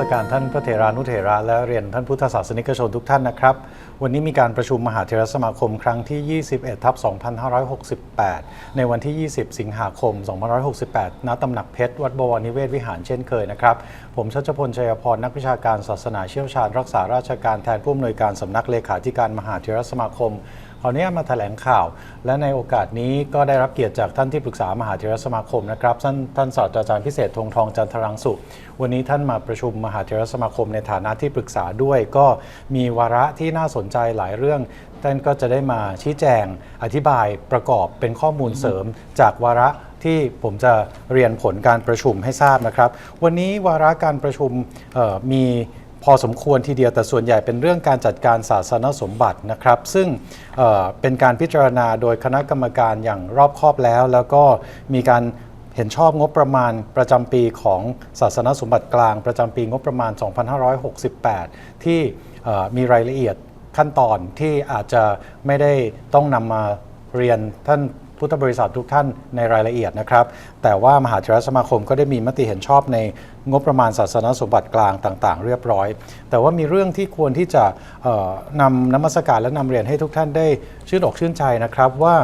สการท่านพระเถรานุเถระและเรียนท่านพุทธศาสนิกชนทุกท่านนะครับ วันนี้มีการประชุมมหาเถรสมาคมครั้งที่ 21ทับ2568 ในวันที่ 20 สิงหาคม 2568 ณตำหนักเพชร วัดบวรนิเวศวิหารเช่นเคยนะครับ ผมชัชพลชัยพรนักวิชาการศาสนาเชี่ยวชาญ รักษาราชการแทนผู้อำนวยการสำนักเลขาธิการมหาเถรสมาคม ขออนุญาตมาแถลงข่าว และในโอกาสนี้ก็ได้รับเกียรติจากท่านที่ปรึกษามหาเถรสมาคมนะครับ ท่านท่านศาสตราจารย์พิเศษธงทองจันทรังสุวันนี้ท่านมาประชุมมหาเถรสมาคมในฐานะที่ปรึกษาด้วย ก็มีวาระที่น่าสนใจหลายเรื่องท่านก็จะได้มาชี้แจงอธิบายประกอบเป็นข้อมูลเสริมจากวาระที่ผมจะเรียนผลการประชุมให้ทราบนะครับ วันนี้วาระการประชุมมี พอสมควรทีเดียวแต่ส่วนใหญ่เป็นเรื่องการจัดการศาสนสมบัตินะครับ ซึ่งเเป็นการพิจารณาโดยคณะกรรมการอย่างรอบคอบแล้ว แล้วก็มีการเห็นชอบงบประมาณประจำปีของศาสนสมบัติกลาง ประจำปีงบประมาณ 2568 ที่มีรายละเอียดขั้นตอนที่อาจจะไม่ได้ต้องนำมาเรียนท่าน พุทธบริษัททุกท่านในรายละเอียดนะครับ แต่ว่ามหาเถรสมาคมก็ได้มีมติเห็นชอบในงบประมาณศาสนสมบัติกลางต่าง ๆ เรียบร้อย แต่ว่ามีเรื่องที่ควรที่จะเอ่อนำนมัสการและนำเรียนให้ทุกท่านได้ชื่นอกชื่นใจนะครับว่า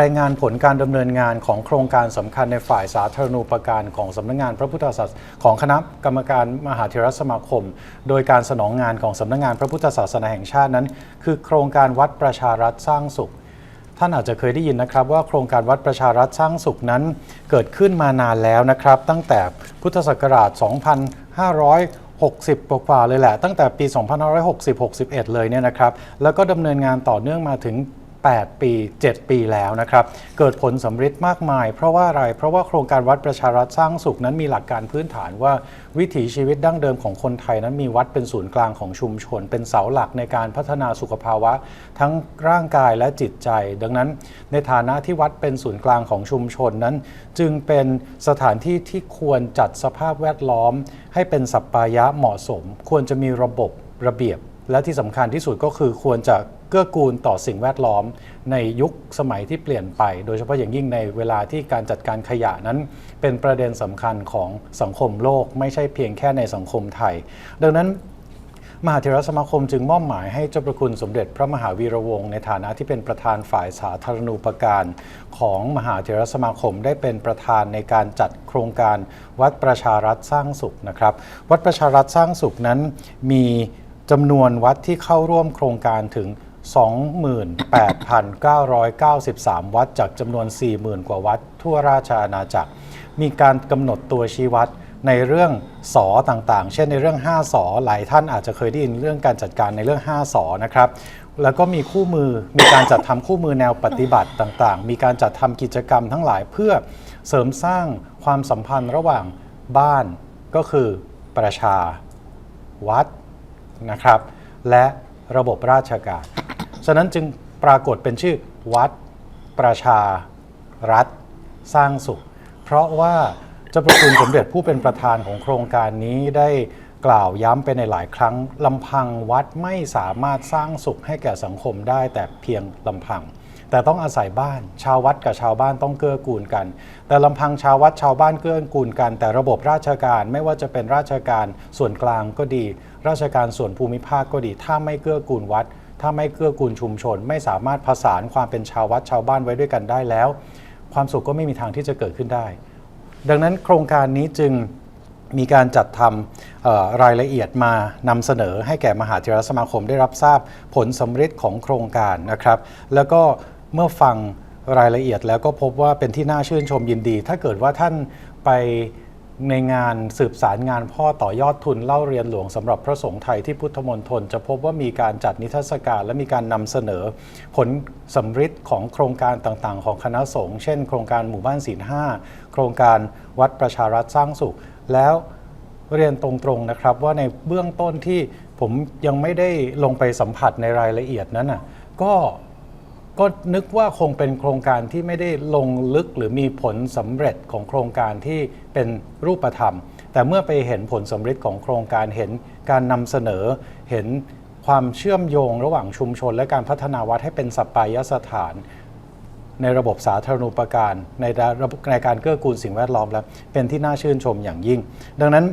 รายงานผลการดำเนินงานของโครงการสำคัญในฝ่ายสาธารณูปการของสำนักงานพระพุทธศาสของคณะกรรมการมหาเถรสมาคม โดยการสนองงานของสำนักงานพระพุทธศาสนาแห่งชาตินั้น คือโครงการวัดประชารัฐสร้างสุข ท่านอาจจะเคยได้ยินนะครับ ว่าโครงการวัดประชารัฐสร้างสุขนั้น เกิดขึ้นมานานแล้วนะครับ ตั้งแต่พุทธศักราช 2560 กว่าๆเลยแหละ ตั้งแต่ปี 2560-61 เลยเนี่ยนะครับ แล้วก็ดำเนินงานต่อเนื่องมาถึง 8 ปี 7 ปีแล้วนะครับ เกิดผลสำเร็จมากมาย เพราะว่าอะไร เพราะว่าโครงการวัดประชารัฐสร้างสุขนั้นมีหลักการพื้นฐานว่าวิถีชีวิตดั้งเดิมของคนไทยนั้นมีวัดเป็นศูนย์กลางของชุมชน เป็นเสาหลักในการพัฒนาสุขภาวะ ทั้งร่างกายและจิตใจ ดังนั้น ในฐานะที่วัดเป็นศูนย์กลางของชุมชนนั้น จึงเป็นสถานที่ที่ควรจัดสภาพแวดล้อม ให้เป็นสัปปายะเหมาะสม ควรจะมีระบบระเบียบและที่สำคัญที่สุดก็คือควรจะ เกื้อกูลต่อสิ่งแวดล้อมในยุคสมัยที่เปลี่ยนไป โดยเฉพาะอย่างยิ่งในเวลาที่การจัดการขยะนั้น เป็นประเด็นสำคัญของสังคมโลก ไม่ใช่เพียงแค่ในสังคมไทย ดังนั้นมหาเถรสมาคมจึงมอบหมายให้เจ้าประคุณสมเด็จพระมหาวีระวงศ์ในฐานะที่เป็นประธานฝ่ายสาธารณูปการของมหาเถรสมาคมได้เป็นประธานในการจัดโครงการวัดประชารัฐสร้างสุขนะครับ วัดประชารัฐสร้างสุขนั้นมีจำนวนวัดที่เข้าร่วมโครงการถึง 28,993 วัดจากจำนวน 40,000 กว่าวัดทั่วราชอาณาจักร มีการกำหนดตัวชี้วัดในเรื่องสอต่างๆ เช่นในเรื่อง 5สอหลายท่านอาจจะเคยได้ยินเรื่องการจัดการในเรื่อง 5สอนะครับ แล้วก็มีคู่มือ มีการจัดทำคู่มือแนวปฏิบัติต่างๆ มีการจัดทำกิจกรรมทั้งหลายเพื่อเสริมสร้างความสัมพันธ์ระหว่างบ้านก็คือประชาวัดนะครับ และระบบราชการะนั้นจึงปรากฏเป็นชื่อวัด ประชา รัฐ สร้างสุข เพราะว่าเจ้าประคุณสมเด็จผู้เป็นประธานของโครงการนี้ได้กล่าวย้ำไปในหลายครั้งลำพังวัดไม่สามารถสร้างสุขให้แก่สังคมได้แต่เพียงลำพัง แต่ต้องอาศัยบ้าน ชาววัดกับชาวบ้านต้องเกื้อกูลกัน แต่ลำพังชาววัดชาวบ้านเกื้อกูลกัน แต่ระบบราชการไม่ว่าจะเป็นราชการส่วนกลางก็ดี ราชการส่วนภูมิภาคก็ดี ถ้าไม่เกื้อกูลวัด ถ้าไม่เกื้อกูลชุมชน ไม่สามารถผสานความเป็นชาววัดชาวบ้านไว้ด้วยกันได้แล้ว ความสุขก็ไม่มีทางที่จะเกิดขึ้นได้ ดังนั้นโครงการนี้จึงมีการจัดทำรายละเอียดมานำเสนอให้แก่มหาเถรสมาคมได้รับทราบผลสำเร็จของโครงการนะครับ แล้วก็เมื่อฟังรายละเอียดแล้วก็พบว่าเป็นที่น่าชื่นชมยินดี ถ้าเกิดว่าท่านไป ในงานสืบสารงานพ่อต่อยอดทุนเล่าเรียนหลวงสำหรับพระสงฆ์ไทยที่พุทธมณฑลจะพบว่ามีการจัดนิทรรศการและมีการนำเสนอ ผลสำฤทธิ์ของโครงการต่างๆ ของคณะสงฆ์เช่น โครงการหมู่บ้านศีลห้าโครงการวัดประชารัฐสร้างสุข แล้วเรียนตรงๆนะครับว่าในเบื้องต้นที่ผมยังไม่ได้ลงไปสัมผัสในรายละเอียดนั้นน่ะก็ก็นึกว่าคงเป็นโครงการที่ไม่ได้ลงลึกหรือมีผลสำเร็จของโครงการที่ เป็นรูปธรรม แต่เมื่อไปเห็นผลสำเร็จของโครงการเห็นการนำเสนอเห็นความเชื่อมโยงระหว่างชุมชน และการพัฒนาวัดให้เป็นสัปปายสถาน ในระบบสาธารณูปการในระบบในการเกื้อกูลสิ่งแวดล้อมแล้วเป็นที่น่าชื่นชมอย่างยิ่ง ดังนั้น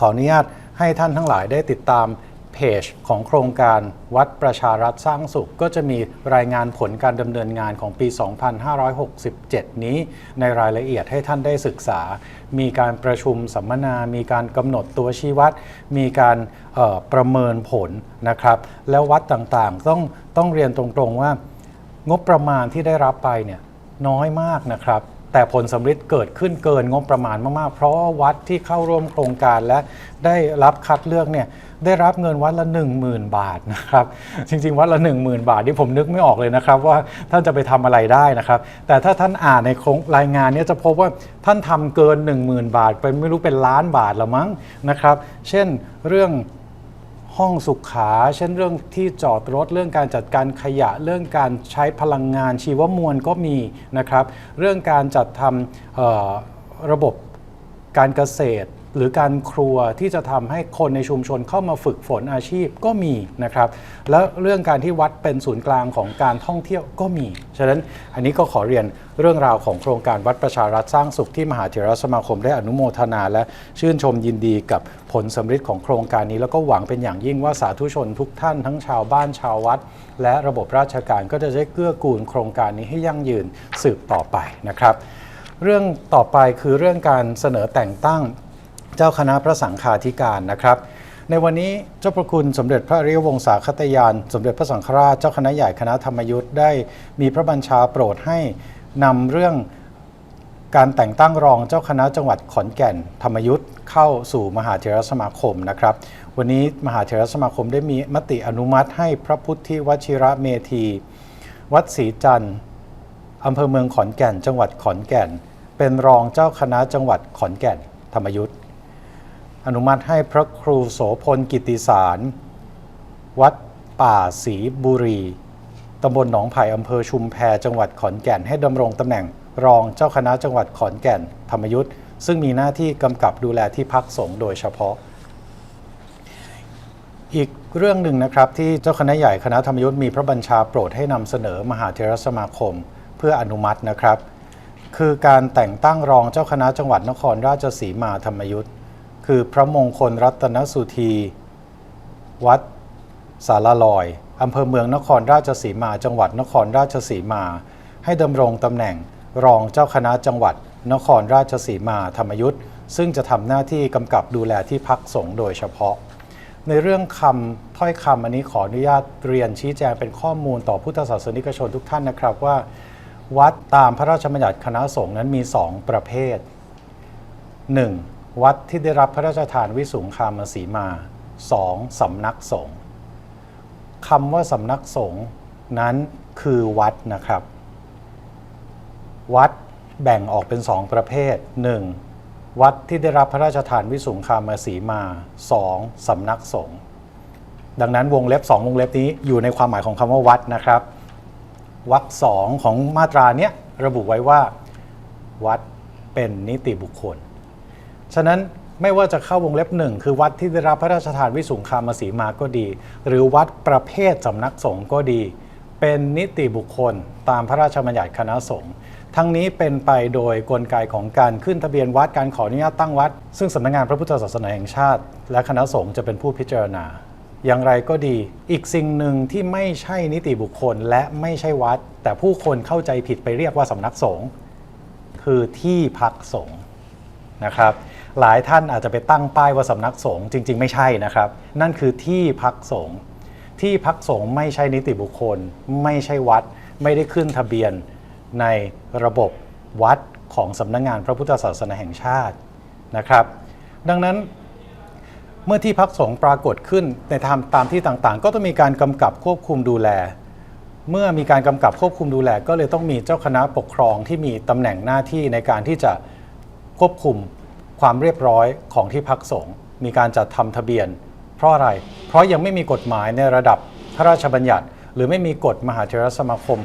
ขออนุญาตให้ท่านทั้งหลายได้ติดตาม เพจของโครงการวัดประชารัฐสร้างสุข ก็จะมีรายงานผลการดำเนินงานของปี 2567 นี้ในรายละเอียดให้ท่านได้ศึกษา มีการประชุมสัมมนา มีการกำหนดตัวชี้วัด มีการประเมินผลนะครับ แล้ววัดต่างๆ ต้องต้องเรียนตรงๆว่า งบประมาณที่ได้รับไปเนี่ยน้อยมากนะครับ แต่ผลสำฤทธิ์เกิดขึ้นเกินงบประมาณมากๆ เพราะวัดที่เข้าร่วมโครงการและได้รับคัดเลือกเนี่ยได้รับเงินวัดละ 10,000 บาทนะครับ จริง ๆ วัดละ 10,000 บาทที่ผมนึกไม่ออกเลยนะครับ ว่าท่านจะไปทำอะไรได้นะครับ แต่ถ้าท่านอ่านในโครงรายงานเนี้จะพบว่าท่านทำเกิน 10,000 บาท ไปไม่รู้เป็นล้านบาทละมั้งนะครับ เช่นเรื่อง ห้องสุขา เช่นเรื่องที่จอดรถ เรื่องการจัดการขยะ เรื่องการใช้พลังงานชีวมวลก็มีนะครับ เรื่องการจัดทำระบบการเกษตร หรือการครัวที่จะทำให้คนในชุมชนเข้ามาฝึกฝนอาชีพก็มีนะครับ แล้วเรื่องการที่วัดเป็นศูนย์กลางของการท่องเที่ยวก็มี ฉะนั้นอันนี้ก็ขอเรียนเรื่องราวของโครงการวัดประชารัฐสร้างสุขที่มหาเถรสมาคมได้อนุโมทนา และชื่นชมยินดีกับผลสำฤทธิ์ของโครงการนี้ แล้วก็หวังเป็นอย่างยิ่งว่าสาธุชนทุกท่านทั้งชาวบ้านชาววัด และระบบราชการก็จะได้เกื้อกูลโครงการนี้ให้ยั่งยืนสืบต่อไปนะครับ เรื่องต่อไปคือเรื่องการเสนอแต่งตั้ง เจ้าคณะพระสังฆาธิการนะครับ ในวันนี้เจ้าพระคุณสมเด็จพระอริยวงศาคตยาน สมเด็จพระสังฆราชเจ้าคณะใหญ่คณะธรรมยุทธ์ได้มีพระบัญชาโปรดให้นำเรื่องการแต่งตั้งรองเจ้าคณะจังหวัดขอนแก่นธรรมยุทธ์เข้าสู่มหาเถรสมาคมนะครับ วันนี้มหาเถรสมาคมได้มีมติอนุมัติให้พระพุทธิวชิระเมธี วัดศรีจันทร์อำเภอเมืองขอนแก่น จังหวัดขอนแก่น เป็นรองเจ้าคณะจังหวัดขอนแก่นธรรมยุทธ์ อนุมัติให้พระครูโสพลกิติสาร วัดป่าศรีบุรีตำบลหนองไผ่อำเภอชุมแพจังหวัดขอนแก่นให้ดำรงตำแหน่งรองเจ้าคณะจังหวัดขอนแก่นธรรมยุทธ์ซึ่งมีหน้าที่กำกับดูแลที่พักสงฆ์โดยเฉพาะ อีกเรื่องหนึ่งนะครับที่เจ้าคณะใหญ่คณะธรรมยุทธ์มีพระบัญชาโปรดให้นำเสนอมหาเทรสมาคม เพื่ออนุมัตินะครับ คือการแต่งตั้งรองเจ้าคณะจังหวัดนครราชสีมาธรรมยุทธ์ คือพระมงคลรัตนสุธี วัดสารลอยอำเภอเมืองนครราชสีมา จังหวัดนครราชสีมา ให้ดำรงตำแหน่งรองเจ้าคณะจังหวัด นครราชสีมาธรรมยุทธ์ซึ่งจะทำหน้าที่กำกับดูแลที่พักสงฆ์โดยเฉพาะ ในเรื่องคำถ้อยคำอันนี้ขออนุญาตเรียนชี้แจงเป็นข้อมูลต่อพุทธศาสนิกชนทุกท่านนะครับว่า วัดตามพระราชบัญญัติคณะสงฆ์นั้นมี 2 ประเภท 1. วัดที่ได้รับพระราชทานวิสุงคามสีมา 2. สำนักสงฆ์คำว่าสำนักสงฆ์นั้นคือวัดนะครับ วัดแบ่งออกเป็น2ประเภท 1. วัดที่ได้รับพระราชทานวิสุงคามสีมา 2. สำนักสงฆ์ดังนั้นวงเล็บ 2 วงเล็บนี้อยู่ในความหมายของคำว่าวัดนะครับวรรคสองของมาตราเนี้ยระบุไว้ว่า วัดเป็นนิติบุคคล ฉะนั้นไม่ว่าจะเข้าวงเล็บหนึ่งคือวัดที่ได้รับพระราชทานวิสุงคามสีมาก็ดี หรือวัดประเภทสำนักสงฆ์ก็ดี เป็นนิติบุคคลตามพระราชบัญญัติคณะสงฆ์ทั้งนี้เป็นไปโดยกลไกของการขึ้นทะเบียนวัดการขออนุญาตตั้งวัด ซึ่งสำนักงานพระพุทธศาสนาแห่งชาติ และคณะสงฆ์จะเป็นผู้พิจารณา อย่างไรก็ดี อีกสิ่งหนึ่งที่ไม่ใช่นิติบุคคลและไม่ใช่วัด แต่ผู้คนเข้าใจผิดไปเรียกว่าสำนักสงฆ์คือที่พักสงฆ์นะครับ หลายท่านอาจจะไปตั้งป้ายว่าสำนักสงฆ์จริง ๆ ไม่ใช่นะครับ นั่นคือที่พักสงฆ์ที่พักสงฆ์ไม่ใช่นิติบุคคล ไม่ใช่วัด ไม่ได้ขึ้นทะเบียนในระบบวัดของสำนักงานพระพุทธศาสนาแห่งชาตินะครับ ดังนั้นเมื่อที่พักสงฆ์ปรากฏขึ้นในทำตามที่ต่างๆ ก็ต้องมีการกำกับควบคุมดูแล เมื่อมีการกำกับควบคุมดูแล ก็เลยต้องมีเจ้าคณะปกครองที่มีตำแหน่งหน้าที่ในการที่จะควบคุม ความเรียบร้อยของที่พักสงฆ์มีการจัดทำทะเบียน เพราะอะไร เพราะยังไม่มีกฎหมายในระดับพระราชบัญญัติ หรือไม่มีกฎมหาเถรสมาคม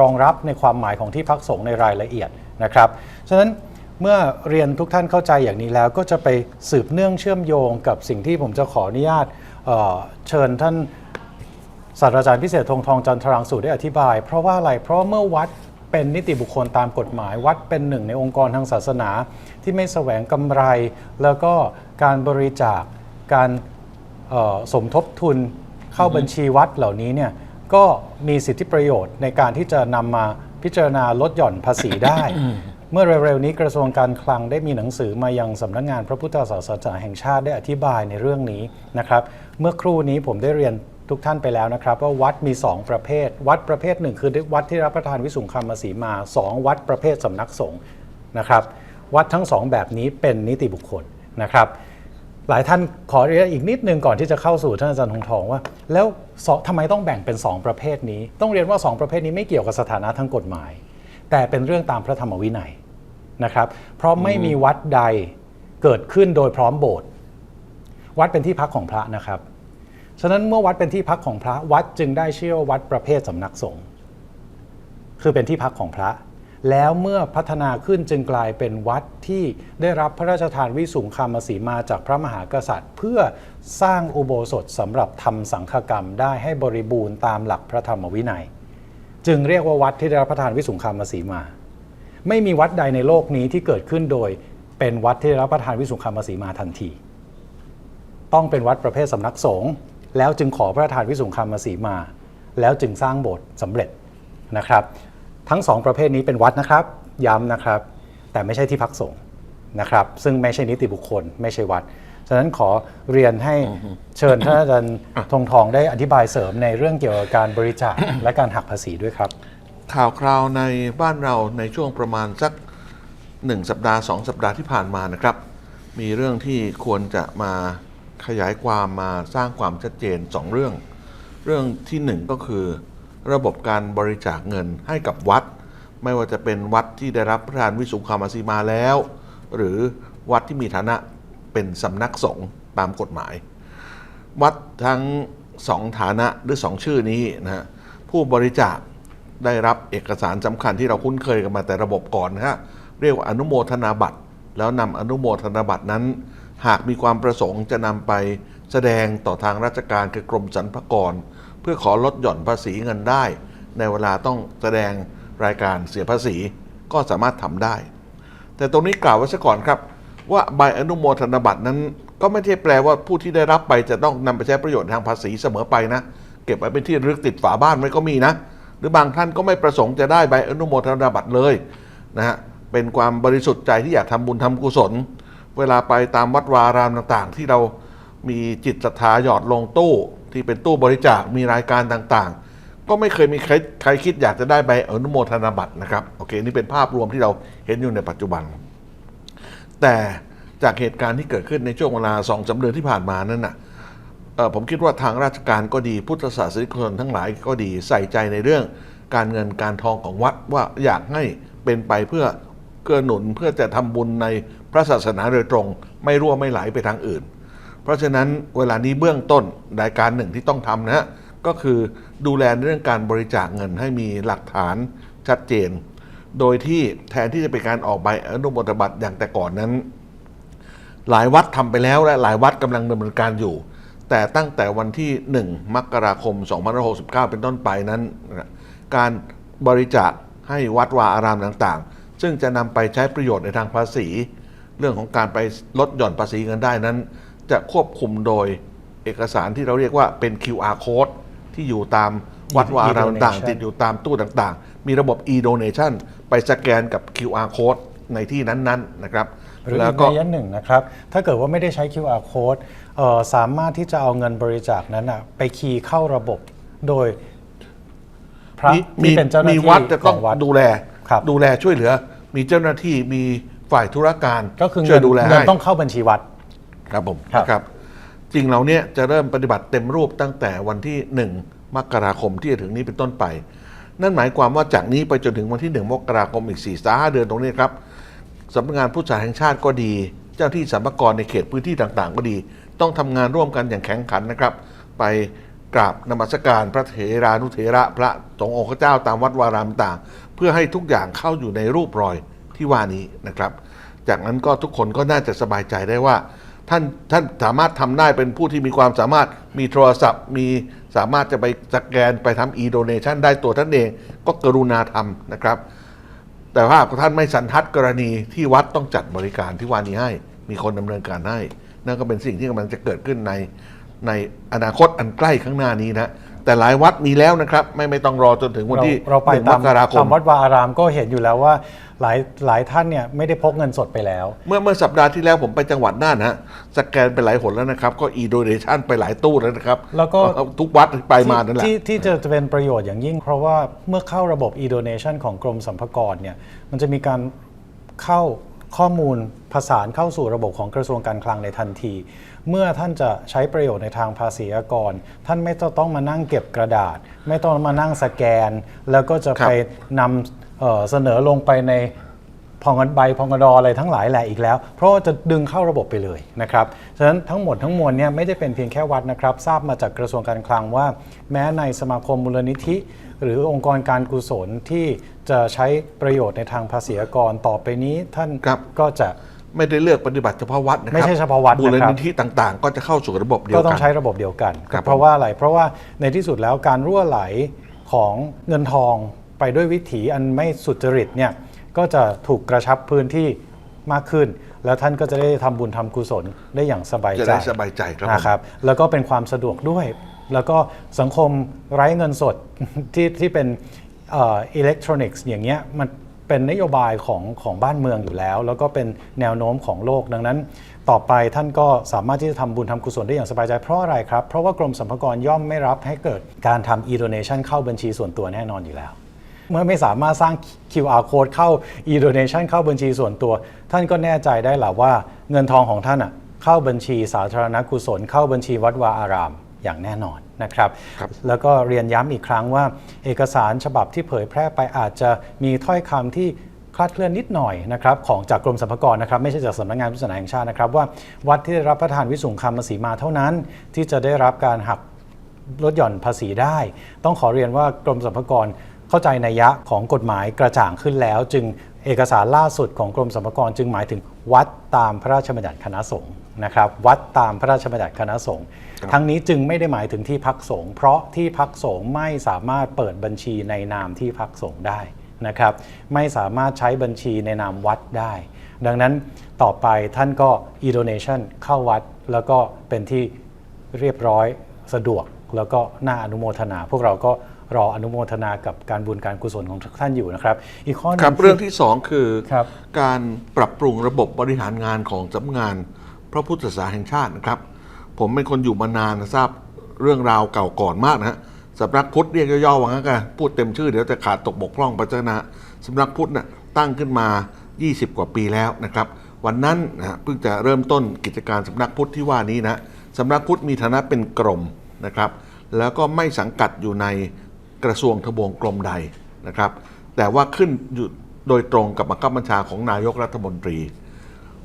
รองรับในความหมายของที่พักสงฆ์ในรายละเอียดนะครับฉะนั้นเมื่อเรียนทุกท่านเข้าใจอย่างนี้แล้วก็จะไปสืบเนื่องเชื่อมโยงกับสิ่งที่ผมจะขออนุญาตเอ่อเชิญท่าน ศาสตราจารย์พิเศษธงทองจันทรังสูตรได้อธิบาย เพราะว่าอะไร เพราะเมื่อวัด เป็นนิติบุคคลตามกฎหมาย วัดเป็นหนึ่งในองค์กรทางศาสนา ที่ไม่แสวงกำไร แล้วก็การบริจาคการเอ่อสมทบทุนเข้าบัญชีวัดเหล่านี้เนี่ยก็มีสิทธิประโยชน์ในการที่จะนำมาพิจารณาลดหย่อนภาษีได้ เมื่อเร็วๆนี้กระทรวงการคลังได้มีหนังสือมายังสำนักงานพระพุทธศาสนาแห่งชาติได้อธิบายในเรื่องนี้นะครับ เมื่อครู่นี้ผมได้เรียน ทุกท่านไปแล้วนะครับ ว่าวัดมี 2 ประเภท วัดประเภทหนึ่งคือวัดที่รับประทานวิสุงคามสีมา 2 วัดประเภทสำนักสงฆ์นะครับ วัดทั้งสองแบบนี้เป็นนิติบุคคลนะครับ หลายท่านขอเรียนอีกนิดนึงก่อนที่จะเข้าสู่ท่านอาจารย์ทองทองว่า แล้วสองทำไมต้องแบ่งเป็น 2 ประเภทนี้ ต้องเรียนว่า 2 ประเภทนี้ไม่เกี่ยวกับสถานะทางกฎหมาย แต่เป็นเรื่องตามพระธรรมวินัยนะครับ เพราะไม่มีวัดใดเกิดขึ้นโดยพร้อมโบสถ์วัดเป็นที่พักของพระนะครับ ฉะนั้นเมื่อวัดเป็นที่พักของพระวัดจึงได้ชื่อว่าวัดประเภทสำนักสงฆ์คือเป็นที่พักของพระ แล้วเมื่อพัฒนาขึ้นจึงกลายเป็นวัดที่ได้รับพระราชทานวิสุงคามสีมาจากพระมหากษัตริย์ เพื่อสร้างอุโบสถสำหรับทำสังฆกรรมได้ให้บริบูรณ์ตามหลักพระธรรมวินัย จึงเรียกว่าวัดที่ได้รับพระทานวิสุงคามสีมา ไม่มีวัดใดในโลกนี้ที่เกิดขึ้นโดยเป็นวัดที่ได้รับประทานวิสุงคามสีมาทันที ต้องเป็นวัดประเภทสำนักสงฆ์ แล้วจึงขอพระราชทานวิสุงคามสีมา แล้วจึงสร้างโบสถ์สำเร็จนะครับ ทั้งสองประเภทนี้เป็นวัดนะครับ ย้ำนะครับ แต่ไม่ใช่ที่พักสงฆ์นะครับ ซึ่งไม่ใช่นิติบุคคล ไม่ใช่วัด ฉะนั้นขอเรียนให้เชิญท่านอาจารย์ทองทองได้อธิบายเสริมในเรื่องเกี่ยวกับการบริจาคและการหักภาษีด้วยครับ ข่าวคราวในบ้านเราในช่วงประมาณสักหนึ่งสัปดาห์สองสัปดาห์ที่ผ่านมานะครับ มีเรื่องที่ควรจะมา ขยายความมาสร้างความชัดเจนสองเรื่อง เรื่องที่หนึ่งก็คือ ระบบการบริจาคเงินให้กับวัด ไม่ว่าจะเป็นวัดที่ได้รับพระทานวิสุงคามสีมาแล้ว หรือวัดที่มีฐานะเป็นสำนักสงฆ์ตามกฎหมาย วัดทั้งสองฐานะหรือสองชื่อนี้นะฮะผู้บริจาคได้รับเอกสารสำคัญที่เราคุ้นเคยกันมาแต่ระบบก่อนนะฮะเรียกว่าอนุโมทนาบัตร แล้วนำอนุโมทนาบัตรนั้น หากมีความประสงค์จะนำไปแสดงต่อทางราชการคือกรมสรรพากร เพื่อขอลดหย่อนภาษีเงินได้ ในเวลาต้องแสดงรายการเสียภาษีก็สามารถทำได้ แต่ตรงนี้กล่าวไว้ซะก่อนครับ ว่าใบอนุโมทนาบัตรนั้น ก็ไม่ได้แปลว่าผู้ที่ได้รับไปจะต้องนำไปใช้ประโยชน์ทางภาษีเสมอไปนะ เก็บไว้เป็นที่รึกติดฝาบ้านไว้ก็มีนะ หรือบางท่านก็ไม่ประสงค์จะได้ใบอนุโมทนาบัตรเลยนะฮะเป็นความบริสุทธิ์ใจที่อยากทำบุญทำกุศล เวลาไปตามวัดวารามต่างๆ ที่เรามีจิตศรัทธาหยอดลงตู้ ที่เป็นตู้บริจาคมีรายการต่างๆ ก็ไม่เคยมีใครใครคิดอยากจะได้ใบอนุโมทนาบัตรนะครับโอเคนี่เป็นภาพรวมที่เราเห็นอยู่ในปัจจุบัน แต่จากเหตุการณ์ที่เกิดขึ้นในช่วงเวลาสองสาเดือนที่ผ่านมานั้นน่ะเอ่อผมคิดว่าทางราชการก็ดีพุทธศาสนิกชนทั้งหลายก็ดีใส่ใจในเรื่องการเงินการทองของวัดว่าอยากให้เป็นไปเพื่อ กื้อหนุนเพื่อจะทำบุญในพระศาสนาโดยตรง ไม่รั่วไม่ไหลไปทางอื่น เพราะฉะนั้นเวลานี้เบื้องต้นรายการหนึ่งที่ต้องทำนะฮะก็คือดูแลเรื่องการบริจาคเงินให้มีหลักฐานชัดเจน โดยที่แทนที่จะเป็นการออกใบอนุโมทบัตรอย่างแต่ก่อนนั้น หลายวัดทำไปแล้วและหลายวัดกำลังดำเนินการอยู่ แต่ตั้งแต่วันที่ 1 มกราคม 2569 เป็นต้นไปนั้น การบริจาคให้วัดวาอารามต่างๆ ซึ่งจะนำไปใช้ประโยชน์ในทางภาษี เรื่องของการไปลดหย่อนภาษีเงินได้นั้น จะควบคุมโดยเอกสารที่เราเรียกว่าเป็น QR code ที่อยู่ตามวัดวาอารามต่างๆติดอยู่ตามตู้ต่างๆ มีระบบ e-donation ไปสแกนกับ QR code ในที่นั้นๆนะครับหรือแล้อีวกก็ในยะหนึ่งนะครับ ถ้าเกิดว่าไม่ได้ใช้ QR code เอ่อสามารถที่จะเอาเงินบริจาคนั้นนะไปคีย์เข้าระบบโดยพระมีที่เป็นเจ้าหน้ามีที่วัดจะต้องของวัดดูแล ครับดูแลช่วยเหลือ มีเจ้าหน้าที่มีฝ่ายธุรการก็คือช่เงิวยดูแลเงินให้ต้องเข้าบัญชีวัด ครับผมครับ นะครับจริงเราเนี่ยจะเริ่มปฏิบัติเต็มรูปตั้งแต่วันที่ 1 มกราคมที่จะถึงนี้เป็นต้นไป นั่นหมายความว่าจากนี้ไปจนถึงวันที่ 1 มกราคมอีก4ี่สาเดือนตรงนี้ครับสำนักงานผู้จัดแห่งชาติก็ดี เจ้าที่สรรพากรในเขตพื้นที่ต่างๆ ก็ดี ต้องทำงานร่วมกันอย่างแข็งขันนะครับ ไป กราบนมัสการพระเถรานุเถระพระสงฆ์องค์เจ้าตามวัดวารามต่าง เพื่อให้ทุกอย่างเข้าอยู่ในรูปรอยที่ว่านี้นะครับ จากนั้นก็ทุกคนก็น่าจะสบายใจได้ว่า ท่านท่านสามารถทำได้เป็นผู้ที่มีความสามารถมีโทรศัพท์ มีสามารถจะไปสแกนไปทำ e-donation ได้ตัวท่านเองก็กรุณาทำนะครับ แต่ว่าท่านไม่สันทัดกรณีที่วัดต้องจัดบริการที่ว่านี้ให้ มีคนดำเนินการให้นั่นก็เป็นสิ่งที่กำลังจะเกิดขึ้นใน ในอนาคตอันใกล้ข้างหน้านี้นะแต่หลายวัดมีแล้วนะครับ ไม่ไม่ต้องรอจนถึงวันเราที่เราไปหนึ่งตามมกราคตามมวัดวาอารามก็เห็นอยู่แล้วว่าหลายหลายท่านเนี่ยไม่ได้พกเงินสดไปแล้ว เมื่อเมื่อสัปดาห์ที่แล้วผมไปจังหวัดน่านนะสแกนไปหลายหนแล้วนะครับ ก็อีโดเนชันไปหลายตู้แล้วนะครับ แล้วก็ทุกวัดไปมานั่นแหละที่ที่จะจะเป็นประโยชน์อย่างยิ่ง เพราะว่าเมื่อเข้าระบบ e-donation ของกรมสรรพากรเนี่ยมันจะมีการเข้า ข้อมูลผสานเข้าสู่ระบบของกระทรวงการคลังในทันที เมื่อท่านจะใช้ประโยชน์ในทางภาษีอากร ท่านไม่ต้องมานั่งเก็บกระดาษ ไม่ต้องมานั่งสแกน แล้วก็จะครับไปนำเอ่อเสนอลงไปในพองกันใบพองกดออะไรทั้งหลายแหละอีกแล้ว เพราะว่าจะดึงเข้าระบบไปเลยนะครับ ฉะนั้นทั้งหมดทั้งมวลเนี่ยไม่ได้เป็นเพียงแค่วัดนะครับ ทราบมาจากกระทรวงการคลังว่า แม้ในสมาคมมูลนิธิ หรือองค์กรการกุศลที่จะใช้ประโยชน์ในทางภาษีอากรต่อไปนี้ท่านครับ ก็จะไม่ได้เลือกปฏิบัติเฉพาะวัดนะครับไม่ใช่เฉพาะวัดนะครับมูลนิธิต่างๆ ก็จะเข้าสู่ระบบเดียวก็กันต้องใช้ระบบเดียวกัน ครับเพราะว่าอะไร เพราะว่าในที่สุดแล้วการรั่วไหลของเงินทองไปด้วยวิถีอันไม่สุจริตเนี่ยก็จะถูกกระชับพื้นที่มากขึ้น แล้วท่านก็จะได้ทำบุญทำกุศลได้อย่างสบายจะใจได้สบายใจครับผม นะครับ แล้วก็เป็นความสะดวกด้วย แล้วก็สังคมไร้เงินสดที่ที่เป็นอิเล็กทรอนิกส์อย่างเงี้ยมันเป็นนโยบายของของบ้านเมืองอยู่แล้ว แล้วก็เป็นแนวโน้มของโลกดังนั้น ต่อไปท่านก็สามารถที่จะทำบุญทำกุศลได้อย่างสบายใจเพราะอะไรครับ เพราะว่ากรมสรรพากรย่อมไม่รับให้เกิดการทำ e-donation เข้าบัญชีส่วนตัวแน่นอนอยู่แล้ว เมื่อไม่สามารถสร้าง QR code เข้า e-donation เข้าบัญชีส่วนตัว ท่านก็แน่ใจได้หละว่าเงินทองของท่านอะเข้าบัญชีสาธารณกุศล เข้าบัญชีวัดวาอาราม อย่างแน่นอนนะครับครับแล้วก็เรียนย้ำอีกครั้งว่า เอกสารฉบับที่เผยแพร่ไปอาจจะมีถ้อยคำที่คลาดเคลื่อนนิดหน่อยนะครับของจากกรมสรรพากรนะครับไม่ใช่จากสำนักงานพุทธศาสนาแห่งชาตินะครับว่าวัดที่ได้รับประทานวิสุงคำสีมาเท่านั้น ที่จะได้รับการหักลดหย่อนภาษีได้ ต้องขอเรียนว่ากรมสรรพากรเข้าใจนัยยะของกฎหมายกระจ่างขึ้นแล้ว จึง เอกสารล่าสุดของกรมสรรพากรจึงหมายถึงวัดตามพระราชบัญญัติคณะสงฆ์นะครับวัดตามพระราชบัญญัติคณะสงฆ์ทั้งนี้จึงไม่ได้หมายถึงที่พักสงฆ์เพราะที่พักสงฆ์ไม่สามารถเปิดบัญชีในนามที่พักสงฆ์ได้นะครับ ไม่สามารถใช้บัญชีในนามวัดได้ ดังนั้นต่อไปท่านก็ e-donation เข้าวัดแล้วก็เป็นที่เรียบร้อยสะดวกแล้วก็น่าอนุโมทนา พวกเราก็ รออนุโมทนากับการบุญการกุศลของทุกท่านอยู่นะครับ อีกข้อหนึครับงเรื่องที่สองคือครับ การปรับปรุงระบบบริหารงานของสำนักงาน พระพุทธศาสนาแห่งชาตินะครับ ผมเป็นคนอยู่มานานทราบเรื่องราวเก่าก่อนมากนะฮะสำนักพุทธเรียกย่อๆว่างั้นกันพูดเต็มชื่อเดี๋ยวจะขาดตกบกพร่องไปจะนะสำนักพุทธน่ะตั้งขึ้นมา 20 กว่าปีแล้วนะครับ วันนั้นนะฮะเพิ่งจะเริ่มต้นกิจการสำนักพุทธที่ว่านี้นะสำนักพุทธมีฐานะเป็นกรมนะครับ แล้วก็ไม่สังกัดอยู่ใน กระทรวงทบวงกรมใดนะครับ แต่ว่าขึ้นอยู่โดยตรงกับบังคับบัญชาของนายกรัฐมนตรี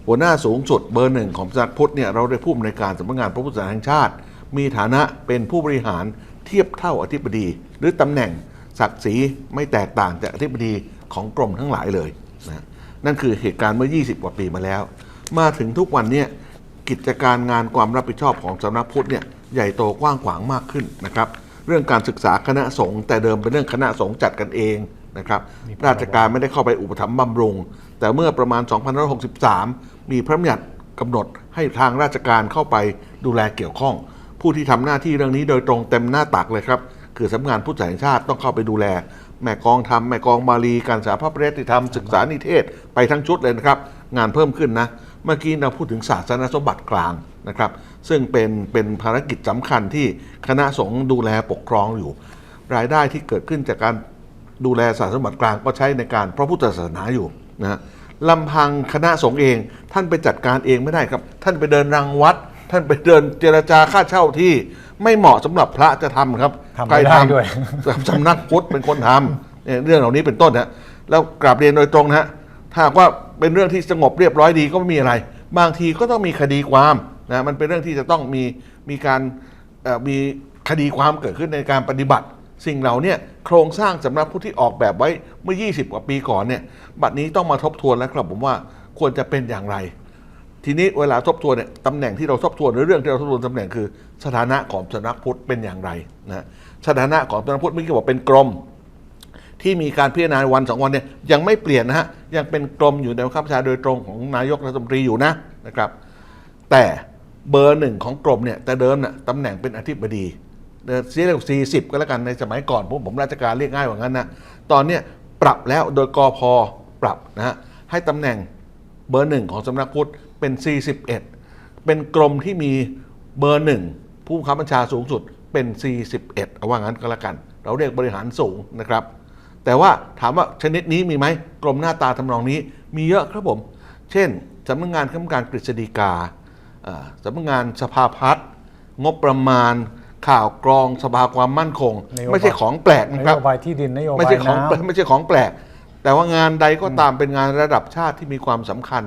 หัวหน้าสูงสุดเบอร์หนึ่งของสำนักพุทธเนี่ยเราได้ผู้อำนวยการสำนักงานพระพุทธศาสนาแห่งชาติ มีฐานะเป็นผู้บริหารเทียบเท่าอธิบดี หรือตำแหน่งศักดิ์ศรีไม่แตกต่างจากอธิบดีของกรมทั้งหลายเลยนะนั่นคือเหตุการณ์เมื่อ 20 กว่าปีมาแล้ว มาถึงทุกวันเนี่ยกิจการงานความรับผิดชอบของสำนักพุทธเนี่ยใหญ่โตกว้างขวางมากขึ้นนะครับ เรื่องการศึกษาคณะสงฆ์แต่เดิมเป็นเรื่องคณะสงฆ์จัดกันเองนะครับ ราชการไม่ได้เข้าไปอุปถัมภ์บำรุง แต่เมื่อประมาณ 2563 มีพระบัญญัติกำหนดให้ทางราชการเข้าไปดูแลเกี่ยวข้อง ผู้ที่ทำหน้าที่เรื่องนี้โดยตรงเต็มหน้าตักเลยครับ คือสำนักงานผู้จัดแห่งชาติต้องเข้าไปดูแล แม่กองทำแม่กองมาลีการสาภาพเรติธรรมศึกษานิเทศไปทั้งชุดเลยนะครับ งานเพิ่มขึ้นนะ เมื่อกี้เราพูดถึงศาสนสมบัติกลางนะครับ ซึ่งเป็นเป็นภารกิจสำคัญที่คณะสงฆ์ดูแลปกครองอยู่ รายได้ที่เกิดขึ้นจากการดูแลศาสนสมบัติกลางก็ใช้ในการพระพุทธศาสนาอยู่นะฮะลำพังคณะสงฆ์เอง ท่านไปจัดการเองไม่ได้ครับ ท่านไปเดินรังวัด ท่านไปเดินเจรจาค่าเช่าที่ไม่เหมาะสำหรับพระจะทำครับทำไม่ได้ด้วยสำนักพุทธเป็นคนทำเนี่ยเรื่องเหล่านี้เป็นต้นนะแล้วกราบเรียนโดยตรงนะฮะถ้า หากว่าเป็นเรื่องที่สงบเรียบร้อยดีก็ไม่มีอะไร บางทีก็ต้องมีคดีความนะมันเป็นเรื่องที่จะต้องมีมีการมีคดีความเกิดขึ้นในการปฏิบัติ สิ่งเหล่านี้โครงสร้างสำหรับผู้ที่ออกแบบไว้เมื่อ 20 กว่าปีก่อนเนี่ยบัดนี้ต้องมาทบทวนแล้วครับผมว่าควรจะเป็นอย่างไร ทีนี้เวลาทบทวนเนี่ยตำแหน่งที่เราทบทวนหรือเรื่องที่เราทบทวนตำแหน่งคือ สถานะของสำนักพุทธเป็นอย่างไรนะสถานะของสำนักพุทธเมื่อกี้บอกเป็นกรม ที่มีการพิจารณาวันสองวันเนี่ยยังไม่เปลี่ยนนะฮะยังเป็นกรมอยู่ในบังคับบัญชาโดยตรงของนายกรัฐมนตรีอยู่นะนะครับ แต่เบอร์หนึ่งของกรมเนี่ยแต่เดิมน่ะตำแหน่งเป็นอธิบดีเสียเรียกสี่สิบก็แล้วกันในสมัยก่อนผมผมราชการเรียกง่ายกว่างั้นนะตอนเนี้ยปรับแล้วโดยกอพปรับนะฮะให้ตำแหน่งเบอร์หนึ่งของสำนักพุทธเป็น 41 เป็นกรมที่มีเบอร์หนึ่งผู้บังคับบัญชาสูงสุดเป็น 41 เอาว่างั้นก็แล้วกัน เราเรียกบริหารสูงนะครับ แต่ว่าถามว่าชนิดนี้มีไหมกรมหน้าตาทำนองนี้ มีเยอะครับผม เช่นสำนักงานคณะกรรมการกฤษฎีกาเอ่อสำนักงานสภาพัฒน์งบประมาณข่าวกรองสภาความมั่นคงนโยบายไม่ใช่ของแปลกนนะครับโยบายที่ดินนโยบายไม่ใช่ของน้ำไม่ใช่ของแปลก แต่ว่างานใดก็ตามเป็นงานระดับชาติที่มีความสำคัญ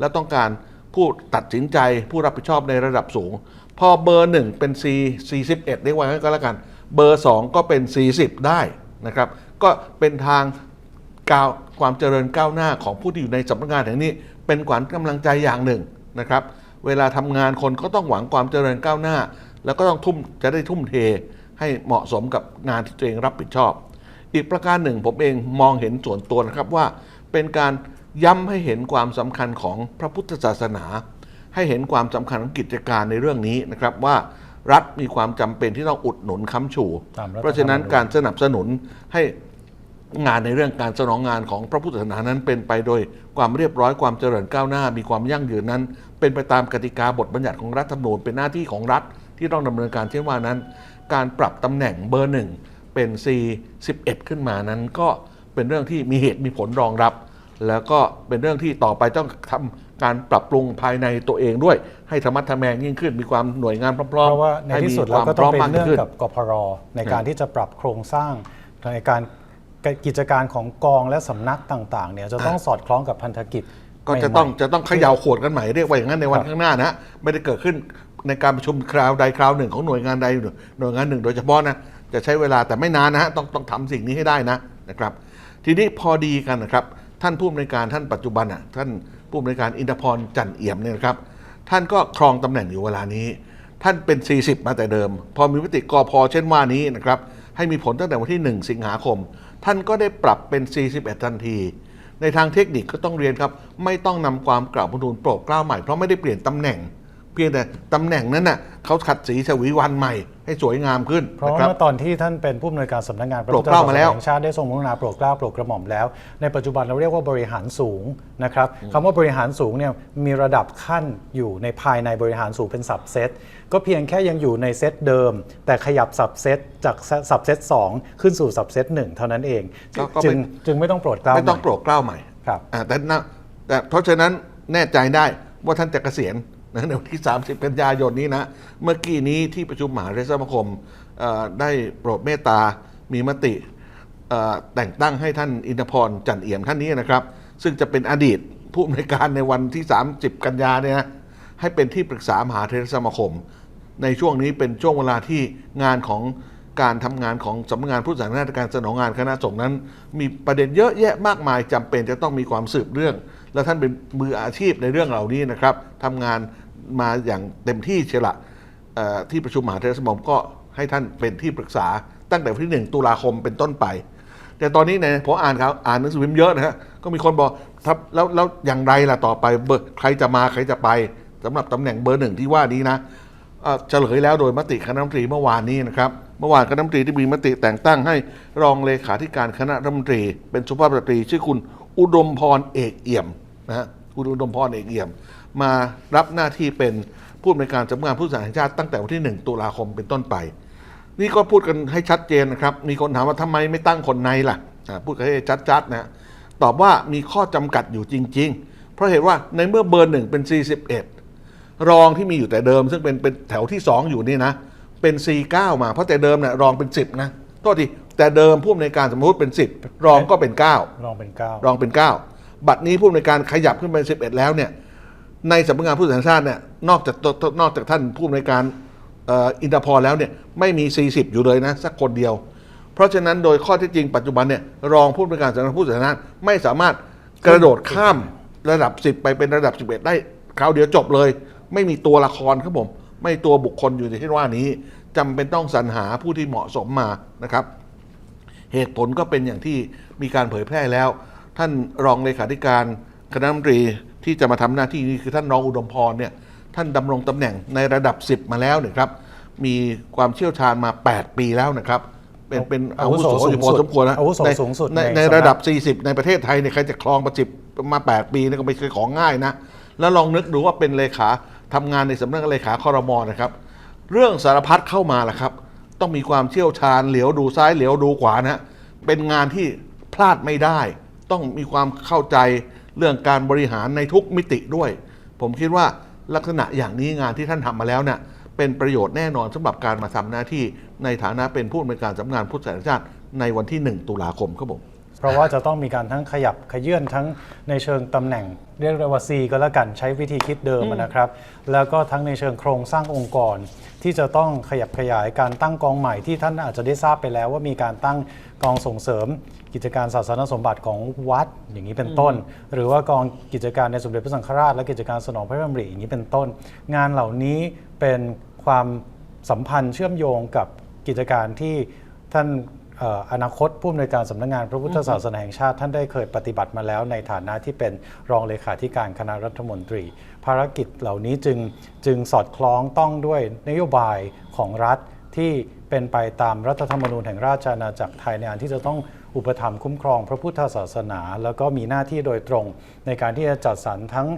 และต้องการผู้ตัดสินใจผู้รับผิดชอบในระดับสูง พอเบอร์หนึ่งเป็น C 41เรียกว่างั้นก็แล้วกัน เบอร์2ก็เป็น40ได้นะครับ ก็เป็นทางก้าวความเจริญก้าวหน้าของผู้ที่อยู่ในสำนักงานแห่งนี้ เป็นขวัญกำลังใจอย่างหนึ่งนะครับ เวลาทำงานคนก็ต้องหวังความเจริญก้าวหน้า แล้วก็ต้องทุ่มจะได้ทุ่มเทให้เหมาะสมกับงานที่ตัวเองรับผิดชอบ อีกประการหนึ่งผมเองมองเห็นส่วนตัวนะครับว่า เป็นการย้ำให้เห็นความสำคัญของพระพุทธศาสนา ให้เห็นความสำคัญของกิจการในเรื่องนี้นะครับว่า รัฐมีความจำเป็นที่ต้องอุดหนุนค้ำชู ตามรัฐธรรมนูญ เพราะฉะนั้นการสนับสนุนให้งานในเรื่องการสนองงานของพระพุทธศาสนานั้นเป็นไปโดยความเรียบร้อยความเจริญก้าวหน้า มีความยั่งยืนนั้น เป็นไปตามกติกาบทบัญญัติของรัฐธรรมนูญเป็นหน้าที่ของรัฐที่ต้องดำเนินการเช่นว่านั้น การปรับตำแหน่งเบอร์หนึ่งเป็น C 11 ขึ้นมานั้นก็เป็นเรื่องที่มีเหตุมีผลรองรับ แล้วก็เป็นเรื่องที่ต่อไปต้องทำ การปรับปรุงภายในตัวเองด้วย ให้ธรรมัดทะแมงยิ่งขึ้นมีความหน่วยงานพร้อมเพราะว่าในให้ที่มีสุดคแล้ววามก็พต้ร้อองมเป็นมากเรื่องขึ้นกับกพรในการที่จะปรับโครงสร้างในการกิจการของกองและสำนักต่างๆเนี่ยจะต้องสอดคล้องกับพันธกิจ ก็จะต้องใหม่ๆจะต้องเขย่าขวดกันใหม่เรียกว่าอย่างนั้นในวันครับข้างหน้านะไม่ได้เกิดขึ้นในการประชุมคราวใดคราวหนึ่งของหน่วยงานใดหน่วยงานหนึ่ง โดยเฉพาะนะจะใช้เวลาแต่ไม่นานนะฮะต้องต้องทำสิ่งนี้ให้ได้นะนะครับ ทีนี้พอดีกันนะครับ ท่านผู้อำนวยการท่านปัจจุบันอะท่าน ผู้บริการอินทพรจันเอี่ยมเนี่ยนะครับ ท่านก็ครองตำแหน่งอยู่เวลานี้ ท่านเป็น 40 มาแต่เดิม พอมีมติกอพอเช่นว่านี้นะครับให้มีผลตั้งแต่วันที่ 1 สิงหาคม ท่านก็ได้ปรับเป็น 41 ทันที ในทางเทคนิคก็ต้องเรียนครับ ไม่ต้องนำความกล่าวพนูนโปรดเกล้าใหม่เพราะไม่ได้เปลี่ยนตำแหน่ง เพียงแต่ตำแหน่งนั้นน่ะเขาขัดสีฉวีวันใหม่ให้สวยงามขึ้นเพราะนะว่าครับเมื่อตอนที่ท่านเป็นผู้อำนวยการสำนักงานพระโปรพุดทธเกล้าศาสมานาแล้วแห่งชาติได้ทรงกรุณาโปรดเกล้าโปรดกระหม่อมแล้ว ในปัจจุบันเราเรียกว่าบริหารสูงนะครับคำว่าบริหารสูงเนี่ยมีระดับขั้นอยู่ในภายในบริหารสูงเป็นสับเซตก็เพียงแค่ยังอยู่ในเซตเดิม แต่ขยับสับเซตจากสับเซต2ขึ้นสู่สับเซต1เท่านั้นเองก็ก็จึไม่งจึงไม่ต้องโปรดเกล้าไม่ต้องใหโปรดเกล้าใหม่ครับอ่าแต่นะแต่เพราะฉะนั้นแน่ใจได้ว่าท่านจะเกษียณ นะในวันที่ 30 กันยายนนี้นะ เมื่อกี้นี้ที่ประชุมมหาเทรสมาคมได้โปรดเมตตา มีมติแต่งตั้งให้ท่านอินทพรจันเอี่ยมท่านนี้นะครับ ซึ่งจะเป็นอดีตผู้อำนวยการในวันที่ 30 กันยาเนี่ยนะให้เป็นที่ปรึกษามหาเทรสมาคม ในช่วงนี้เป็นช่วงเวลาที่งานของการทำงานของสำนักงานผู้สังนาการสนองงานคณะสงฆ์นั้น มีประเด็นเยอะแยะมากมายจำเป็นจะต้องมีความสืบเรื่อง และท่านเป็นมืออาชีพในเรื่องเหล่านี้นะครับทำงาน มาอย่างเต็มที่เชียละเอ่อที่ประชุมมหาเทรสมาคมก็ให้ท่านเป็นที่ปรึกษาตั้งแต่วันที่ 1 ตุลาคมเป็นต้นไป แต่ตอนนี้เนี่ยผมอ่านครับอ่านหนังสือพิมพ์เยอะนะฮะก็มีคนบอกครับแล้วแล้วอย่างไรล่ะต่อไปเบอร์ใครจะมาใครจะไปสำหรับตำแหน่งเบอร์หนึ่งที่ว่านี้นะเอ่อเฉลยแล้วโดยมติคณะรัฐมนตรีเมื่อวานนี้นะครับเมื่อวานคณะรัฐมนตรีที่มีมติแต่งตั้งให้รองเลขาธิการคณะรัฐมนตรี เป็นสุภาพสตรีชื่อคุณอุดมพรเอกเอี่ยมนะฮะคุณอุดมพรเอกเอี่ยม มารับหน้าที่เป็นผู้อำนวยการสำนักงานผู้สังแห่งชาติตั้งแต่วันที่ 1 ตุลาคมเป็นต้นไป นี่ก็พูดกันให้ชัดเจนนะครับ มีคนถามว่าทำไมไม่ตั้งคนในล่ะอ่าพูดกันให้ชัดๆนะตอบว่ามีข้อจำกัดอยู่จริง ๆ เพราะเหตุว่าในเมื่อเบอร์หนึ่งเป็น 41 รองที่มีอยู่แต่เดิม ซึ่งเป็นเป็นแถวที่ 2 อยู่นี่นะเป็น C9 มาเพราะแต่เดิมเนี่ยรองเป็น 10 นะโทษทีแต่เดิมผู้อำนวยการสมมติเป็น 10 รองก็เป็น 9 รองเป็นเก้ารองเป็น 9 บัตรนี้ผู้อำนวยการขยับขึ้นเป็น 11 แล้วเนี่ย ในสำนักงานผู้สังชาติเนี่ยนอกจากนอกจากท่านผู้อำนวยการอินทพรแล้วเนี่ยไม่มี 40 อยู่เลยนะ สักคนเดียว เพราะฉะนั้นโดยข้อเที่จริงปัจจุบันเนี่ยรองผู้อำนวยการสำนักงานผู้สังชาติไม่สามารถกระโดดข้ามระดับ 10 ไปเป็นระดับ 11 ได้คราวเดียวจบเลย ไม่มีตัวละครครับผม ไม่ตัวบุคคลอยู่ในที่ว่านี้จำเป็นต้องสรรหาผู้ที่เหมาะสมมานะครับ เหตุผลก็เป็นอย่างที่มีการเผยแพร่แล้ว ท่านรองเลขาธิการคณะรัฐมนตรี ที่จะมาทำหน้าที่นี้คือท่านรองอุดมพรเนี่ยท่านดำรงตำแหน่งในระดับ 10 มาแล้วเนี่ยครับ มีความเชี่ยวชาญมา 8 ปีแล้วนะครับ เป็นเป็นอาวุโสอยู่พอสมควรนะอาวุโสในสูงสุดในในในสำนักระดับ 40 ในประเทศไทยเนี่ยใครจะครองประจิบมา 8 ปีนี่ก็ไม่ใช่ของง่ายนะ แล้วลองนึกดูว่าเป็นเลขาทำงานในสำนักเลขาคอรมอนะครับ เรื่องสารพัดเข้ามาแหละครับ ต้องมีความเชี่ยวชาญเหลียวดูซ้ายเหลียวดูขวานะเป็นงานที่พลาดไม่ได้ ต้องมีความเข้าใจ เรื่องการบริหารในทุกมิติด้วย ผมคิดว่าลักษณะอย่างนี้งานที่ท่านทำมาแล้วเนี่ยเป็นประโยชน์แน่นอนสำหรับการมาทำหน้าที่ในฐานะเป็นผู้อำนวยการสำนักงานพุทธศาสนชาติในวันที่ 1 ตุลาคมครับผมเพราะว่าจะต้องมีการทั้งขยับขยื่นทั้งในเชิงตำแหน่ง เรียกว่า C ก็แล้วกันใช้วิธีคิดเดิมนะครับ แล้วก็ทั้งในเชิงโครงสร้างองค์กร ที่จะต้องขยับขยายการตั้งกองใหม่ที่ท่านอาจจะได้ทราบไปแล้วว่ามีการตั้งกองส่งเสริม กิจการศาสนสมบัติของวัดอย่างนี้เป็นต้น หรือว่ากองกิจการในสมเด็จพระสังฆราชและกิจการสนองพระดำริอย่างนี้เป็นต้น งานเหล่านี้เป็นความสัมพันธ์เชื่อมโยงกับกิจการที่ท่านเอ่ออนาคตผู้อำนวยการสำนักงานพระพุทธศาสนาแห่งชาติ ท่านได้เคยปฏิบัติมาแล้วในฐานะที่เป็นรองเลขาธิการคณะรัฐมนตรี ภารกิจเหล่านี้จึงจึงสอดคล้องต้องด้วยนโยบายของรัฐที่เป็นไปตามรัฐธรรมนูญแห่งราชอาณาจักรไทยในอันที่จะต้องอุปถัมภ์คุ้มครองพระพุทธศาสนา แล้วก็มีหน้าที่โดยตรง ในการที่จะจัดสรรทั้ง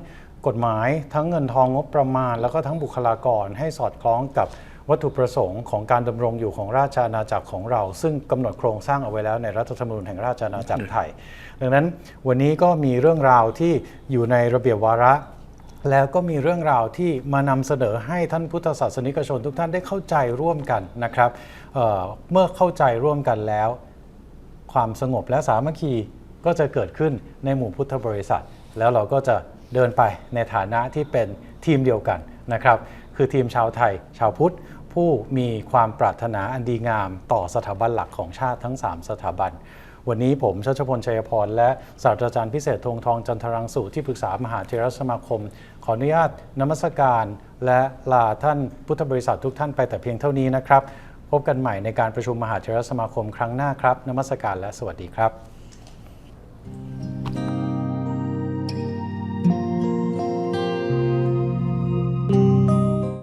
กฎหมาย ทั้งเงินทองงบประมาณ แล้วก็ทั้งบุคลากรให้สอดคล้องกับวัตถุประสงค์ของการดำรงอยู่ของราชอาณาจักรของเรา ซึ่งกำหนดโครงสร้างเอาไว้แล้วในรัฐธรรมนูญแห่งราชอาณาจักรไทย ดังนั้นวันนี้ก็มีเรื่องราวที่อยู่ในระเบียบวาระ แล้วก็มีเรื่องราวที่มานำเสนอให้ท่านพุทธศาสนิกชนทุกท่านได้เข้าใจร่วมกันนะครับเเมื่อเข้าใจร่วมกันแล้ว ความสงบและสามัคคีก็จะเกิดขึ้นในหมู่พุทธบริษัท แล้วเราก็จะเดินไปในฐานะที่เป็นทีมเดียวกันนะครับ คือทีมชาวไทย ชาวพุทธ ผู้มีความปรารถนาอันดีงามต่อสถาบันหลักของชาติทั้ง 3 สถาบัน วันนี้ผมชัชพลชัยพร และศาสตราจารย์พิเศษธงทองจันทรังสุที่ปรึกษามหาเทรสมาคม ขออนุญาตนมัสการและลาท่านพุทธบริษัททุกท่านไปแต่เพียงเท่านี้นะครับ พบกันใหม่ในการประชุมมหาเทรสมาคมครั้งหน้าครับนมัสการและสวัสดีครับ